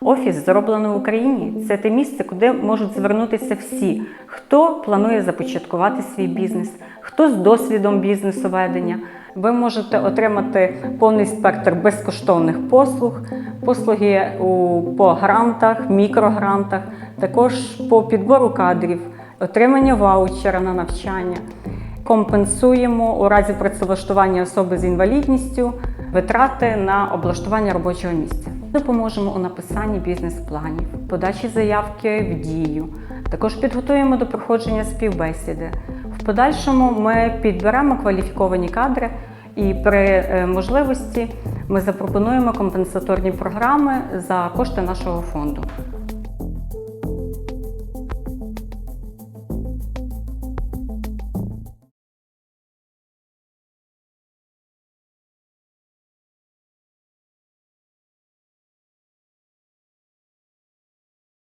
Офіс зроблено в Україні. Це те місце, куди можуть звернутися всі, хто планує започаткувати свій бізнес, хто з досвідом бізнесу ведення. Ви можете отримати повний спектр безкоштовних послуг, послуги по грантах, мікрогрантах, також по підбору кадрів, отримання ваучера на навчання. Компенсуємо у разі працевлаштування особи з інвалідністю витрати на облаштування робочого місця. Допоможемо у написанні бізнес-планів, подачі заявки в дію. Також підготуємо до проходження співбесіди. В подальшому ми підберемо кваліфіковані кадри і при е, можливості ми запропонуємо компенсаторні програми за кошти нашого фонду.